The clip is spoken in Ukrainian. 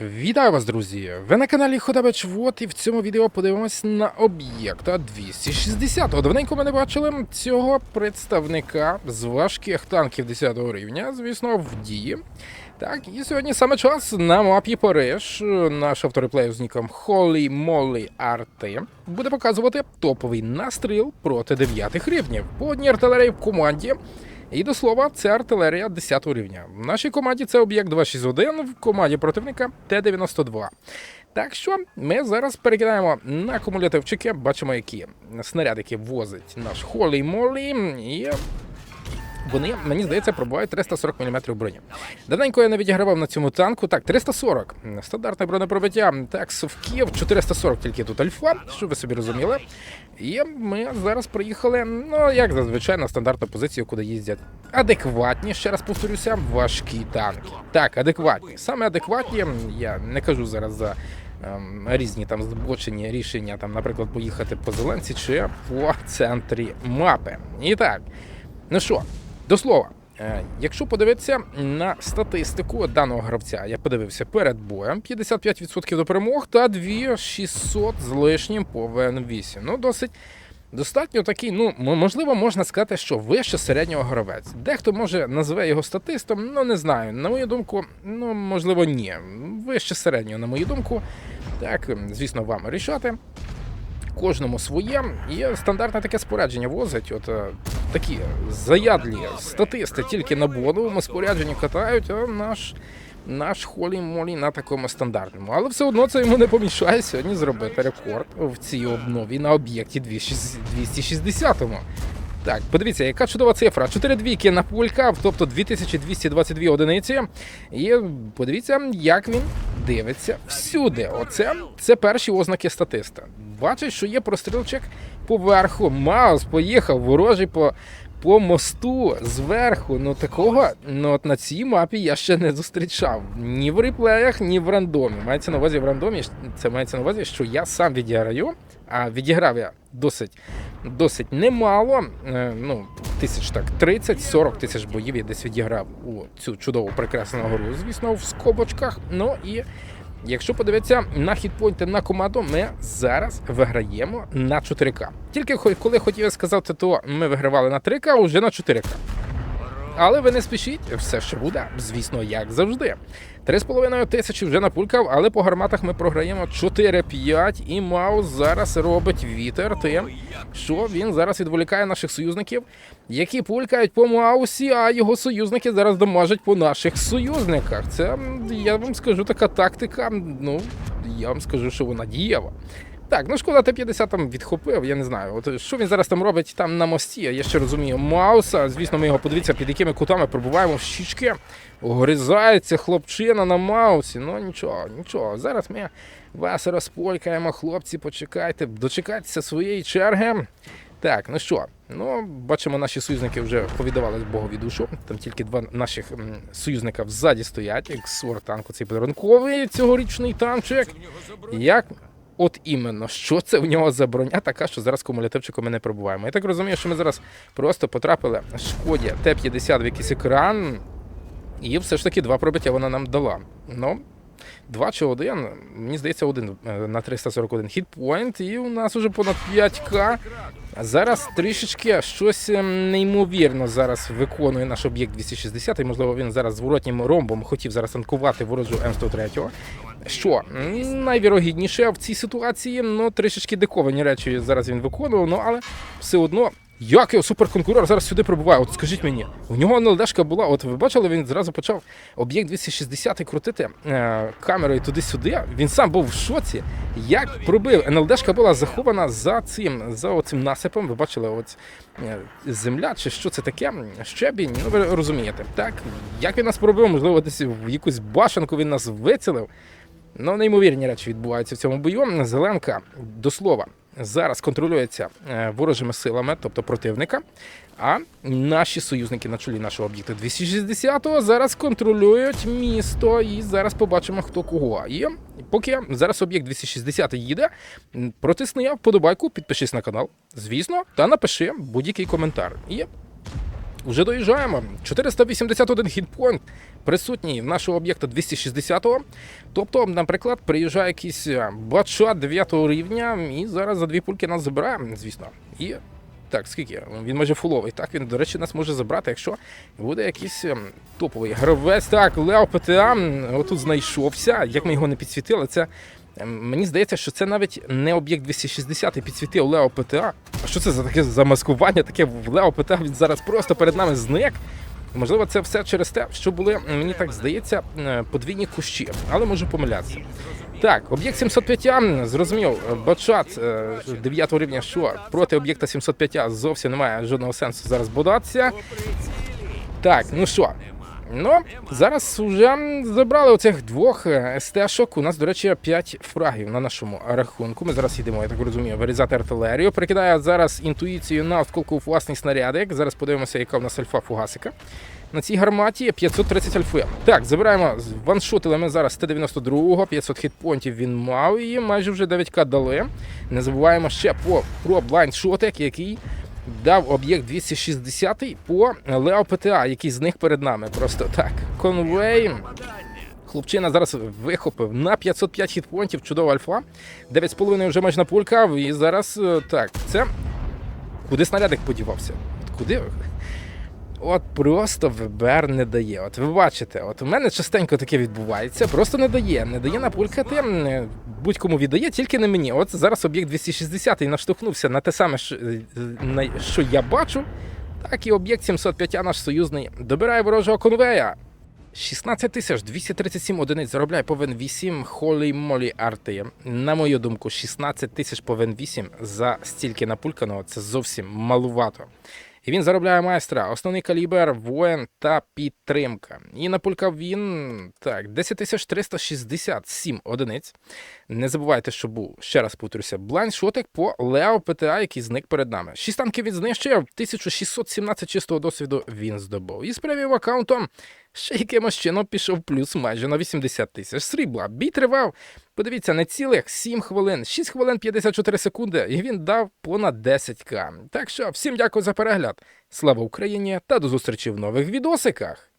Вітаю вас, друзі! Ви на каналі Ходабич Вот і в цьому відео подивимось на об'єкта 260. Давненько ми не бачили цього представника з важких танків 10 рівня, звісно, в дії. Так, і сьогодні саме час на мапі Париж. Наш автореплеєр з ніком Holy Moly RT буде показувати топовий настріл проти 9 рівнів. По одній артилерії в команді. І до слова, це артилерія 10 рівня. В нашій команді це об'єкт 261, в команді противника Т-92. Так що ми зараз перекидаємо на кумулятивчики, бачимо, які снарядики возить наш Холі Молі, і вони, мені здається, пробувають 340 мм броні. Давненько я не відігравав на цьому танку. Так, 340. Стандартне бронепробиття. Так, совків, 440 тільки тут альфа, що ви собі розуміли. І ми зараз приїхали, ну, як зазвичай, на стандартну позицію, куди їздять адекватні, ще раз повторюся, важкі танки. Так, адекватні. Саме адекватні, я не кажу зараз за. ем, Різні там збочені рішення, там, наприклад, поїхати по зеленці чи по центрі мапи. І так, ну що, до слова, е, якщо подивитися на статистику даного гравця, я подивився перед боєм 55% до перемог та 2600 з лишнім по ВН8. Ну, досить. Достатньо такий, ну можливо, можна сказати, що вище середнього гравець. Дехто може назве його статистом, ну не знаю. На мою думку, ну можливо, ні. Вище середнього, на мою думку. Так, звісно, вам рішати. Кожному своє. І стандартне таке спорядження возить. От е, такі заядлі статисти тільки на боновому спорядженні катають, а наш. Наш холі молі на такому стандартному, але все одно це йому не помішає сьогодні зробити рекорд в цій обнові на об'єкті 260-му. Так, подивіться, яка чудова цифра. 4 двійки на пулькав, тобто 2222 одиниці. І подивіться, як він дивиться всюди. Оце це перші ознаки статиста. Бачить, що є прострілчик поверху. Маус поїхав, ворожий по. По мосту зверху, ну такого ну от на цій мапі я ще не зустрічав ні в реплеях, ні в рандомі. Мається на увазі в рандомі. Це мається на увазі, що я сам відіграю, а відіграв я досить досить немало. е, Ну, тисяч так 30-40 тисяч боїв я десь відіграв у цю чудову прекрасну гру, звісно, в скобочках. Ну і якщо подивитися на хітпойнти на команду, ми зараз виграємо на 4К. Тільки коли хотів сказати, то ми вигравали на 3К, а вже на 4К. Але ви не спішіть, все ще буде, звісно, як завжди. 3,5 тисячі вже напулькав, але по гарматах ми програємо 4-5, і Маус зараз робить вітер тим, що він зараз відволікає наших союзників, які пулькають по Маусі, а його союзники зараз дамажать по наших союзниках. Це я вам скажу така тактика. Ну я вам скажу, що вона дієва. Так, ну шкода, Т-50 там відхопив, я не знаю. От що він зараз там робить там на мості, я ще розумію. Мауса, звісно, ми його подивіться, під якими кутами пробуваємо в щічки. Огризається хлопчина на маусі. Ну нічого, нічого. Зараз ми вас розполькаємо, хлопці, почекайте, дочекайтеся своєї черги. Так, ну що, ну бачимо, наші союзники вже повідавали Богові душу. Там тільки два наших союзника взаді стоять, як танку, цей подарунковий цьогорічний танчик. Як От іменно, що це в нього за броня така, що зараз кумулятивчиком ми не пробуваємо. Я так розумію, що ми зараз просто потрапили шкоді Т-50 в якийсь екран, і все ж таки два пробиття вона нам дала. Ну, два чи один, мені здається, один е, на 341 хітпоінт, і у нас уже понад 5К. Зараз трішечки щось ем, неймовірно зараз виконує наш об'єкт 260, і можливо він зараз зворотнім ромбом хотів зараз танкувати ворожу М103. Що найвірогідніше в цій ситуації, ну трішечки диковані речі зараз він виконував, ну але все одно. Як його суперконкурор зараз сюди прибуває? От скажіть мені, у нього НЛДшка була. От ви бачили, він зразу почав об'єкт 260 крутити е, камерою туди-сюди. Він сам був в шоці. Як пробив НЛДшка була захована за цим за оцим насипом. Ви бачили, от е, земля чи що це таке? Щебінь. Ну ви розумієте, так як він нас пробив? Можливо, десь в якусь башенку він нас вицілив. Ну, неймовірні речі відбуваються в цьому бою. Зеленка, до слова, зараз контролюється е, ворожими силами, тобто противника. А наші союзники на чолі нашого об'єкту 260-го зараз контролюють місто. І зараз побачимо, хто кого. І поки зараз об'єкт 260 їде, протисни протисни вподобайку, підпишись на канал, звісно, та напиши будь-який коментар. І Уже доїжджаємо. 481 хітпоінт присутній в нашого об'єкта 260-го. Тобто, наприклад, приїжджає якийсь е, бачат 9 рівня, і зараз за дві пульки нас забирає, звісно. І так, скільки? Він майже фуловий. Так, він, до речі, нас може забрати, якщо буде якийсь ем, топовий гравець. Так, Лео ПТА отут знайшовся. Як ми його не підсвітили, це. Ем, Мені здається, що це навіть не об'єкт 260 і підсвітив Лео ПТА. А що це за таке замаскування? Таке в Лео ПТА він зараз просто перед нами зник. Можливо, це все через те, що були, мені так здається, е, подвійні кущі, але можу помилятися. Так, об'єкт 705, м, зрозумів, е, бачат 9 рівня, що проти об'єкта 705 зовсім немає жодного сенсу зараз бодатися. Так, ну що? Ну, зараз вже забрали оцих двох е, СТ-шок. У нас, до речі, 5 фрагів на нашому рахунку. Ми зараз їдемо, я так розумію, вирізати артилерію. Прикидаю зараз інтуїцію на осколку власний снарядик. Зараз подивимося, яка в нас альфа фугасика. На цій гарматі 530 альфи. Так, забираємо ваншотили ми зараз Т-92, 500 хітпонтів він мав і майже вже 9к дали. Не забуваємо ще по, про блайндшотик, який дав об'єкт 260 по Лео ПТА, який з них перед нами. Просто так. Конвей. Хлопчина зараз вихопив на 505 хітпонтів, чудова альфа. 9,5 вже майже напулькав. І зараз е, так, це. Куди снарядик подівався? От Куди? От просто ВБР не дає. От ви бачите, от у мене частенько таке відбувається, просто не дає. Не дає напулькати, е, будь-кому віддає, тільки не мені. От зараз об'єкт 260 наштовхнувся на те саме, що, е, що я бачу. Так і об'єкт 705 наш союзний добирає ворожого конвея. 16 тисяч 237 одиниць заробляє по Вен 8 холі молі арти. На мою думку, 16 тисяч по Вен 8 за стільки напульканого це зовсім малувато. І він заробляє майстра, основний калібр, воїн та підтримка. І напулькав він так, 10 367 одиниць. Не забувайте, що був, ще раз повторюся, бланшотик по Лео ПТА, який зник перед нами. Шість танків він знищив, 1617 чистого досвіду він здобув. І з преміум аккаунтом ще якимось чином пішов плюс майже на 80 тисяч срібла. Бій тривав, подивіться, не цілих 7 хвилин, 6 хвилин 54 секунди, і він дав понад 10к. Так що всім дякую за перегляд. Слава Україні та до зустрічі в нових відосиках!